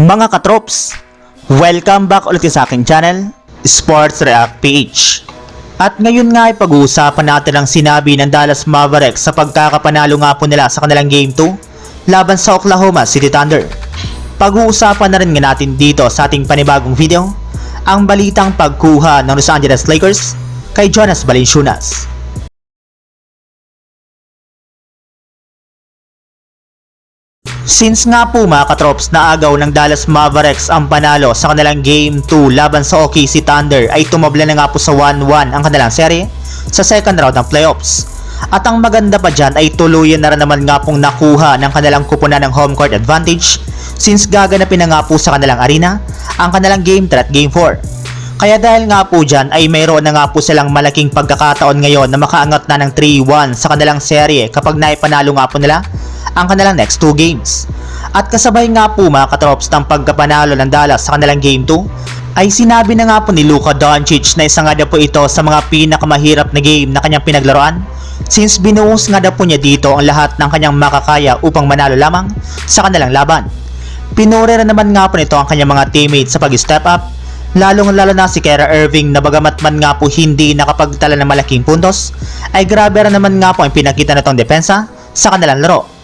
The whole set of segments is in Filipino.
Mga katrops, welcome back ulit sa aking channel, Sports React PH. At ngayon nga ay pag-uusapan natin ang sinabi ng Dallas Mavericks sa pagkakapanalo nga po nila sa kanilang Game 2 laban sa Oklahoma City Thunder. Pag-uusapan na rin nga natin dito sa ating panibagong video ang balitang pagkuha ng Los Angeles Lakers kay Jonas Valanciunas. Since nga po mga katrops na agaw ng Dallas Mavericks ang panalo sa kanilang Game 2 laban sa OKC Thunder ay tumabla na nga po sa 1-1 ang kanilang serye sa second round ng playoffs. At ang maganda pa dyan ay tuluyan na rin naman nga pong nakuha ng kanilang kupunan ng home court advantage since gaganapin na nga po sa kanilang arena ang kanilang Game 3 at Game 4. Kaya dahil nga po dyan ay mayroon na nga po silang malaking pagkakataon ngayon na makaangat na ng 3-1 sa kanilang serye kapag naipanalo nga po nila ang kanilang next 2 games. At kasabay nga po mga katrops ng pagkapanalo ng Dallas sa kanilang Game 2 ay sinabi na nga po ni Luka Doncic na isa nga daw po ito sa mga pinakamahirap na game na kanyang pinaglaruan since binuhos nga daw po niya dito ang lahat ng kanyang makakaya upang manalo lamang sa kanilang laban. Pinuri rin naman nga po nito ang kanyang mga teammates sa pag-step up lalong lalo na si Kera Irving na bagamat man nga po hindi nakapagtala ng malaking puntos ay grabe rin naman nga po ang pinakita na depensa sa kanilang laro.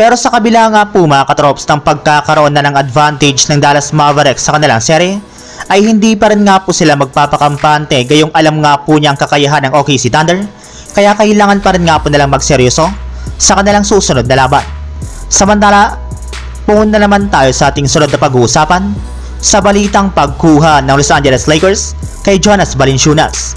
Pero sa kabila nga po mga katrops ng pagkakaroon na ng advantage ng Dallas Mavericks sa kanilang serye, ay hindi pa rin nga po sila magpapakampante gayong alam nga po niya ang kakayahan ng OKC Thunder, kaya kailangan pa rin nga po nilang magseryoso sa kanilang susunod na laban. Samantala, pumunta naman tayo sa ating sunod na pag-uusapan sa balitang pagkuha ng Los Angeles Lakers kay Jonas Valanciunas.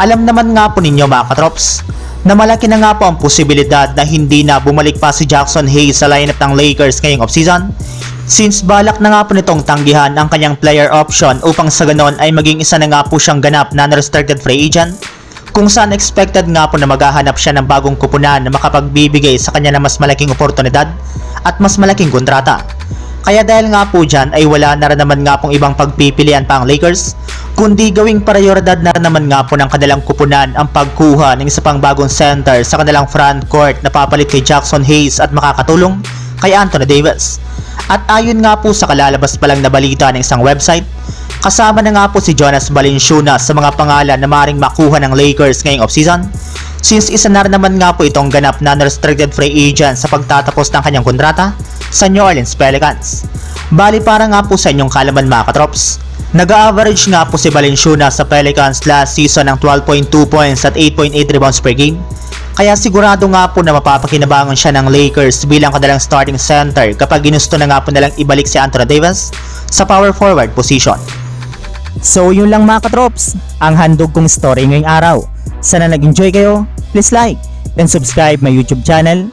Alam naman nga po ninyo mga katrops na malaki na nga po ang posibilidad na hindi na bumalik pa si Jackson Hayes sa lineup ng Lakers ngayong offseason since balak na nga po nitong tanggihan ang kanyang player option upang sa ganon ay maging isa na nga po siyang ganap na unrestricted free agent kung saan expected nga po na maghahanap siya ng bagong kupunan na makapagbibigay sa kanya ng mas malaking oportunidad at mas malaking kontrata. Kaya dahil nga po dyan ay wala na rin naman nga pong ibang pagpipilian pa ang Lakers, kundi gawing prioridad na rin naman nga po ng kanilang kupunan ang pagkuha ng isa pang bagong center sa kanilang front court na papalit kay Jackson Hayes at makakatulong kay Anthony Davis. At ayon nga po sa kalalabas pa lang na balita ng isang website, kasama na nga po si Jonas Valanciunas sa mga pangalan na maring makuha ng Lakers ngayong offseason since isa na rin naman nga po itong ganap na unrestricted free agent sa pagtatapos ng kanyang kontrata sa New Orleans Pelicans. Bali para nga po sa inyong kalaman mga katrops, nag-average nga po si Valanciunas sa Pelicans last season ng 12.2 points at 8.8 rebounds per game. Kaya sigurado nga po na mapapakinabangan siya ng Lakers bilang kanilang starting center kapag ginusto na nga po nilang ibalik si Anthony Davis sa power forward position. So yun lang mga katrops, ang handog kong story ngayong araw. Sana nag-enjoy kayo, please like and subscribe my YouTube channel,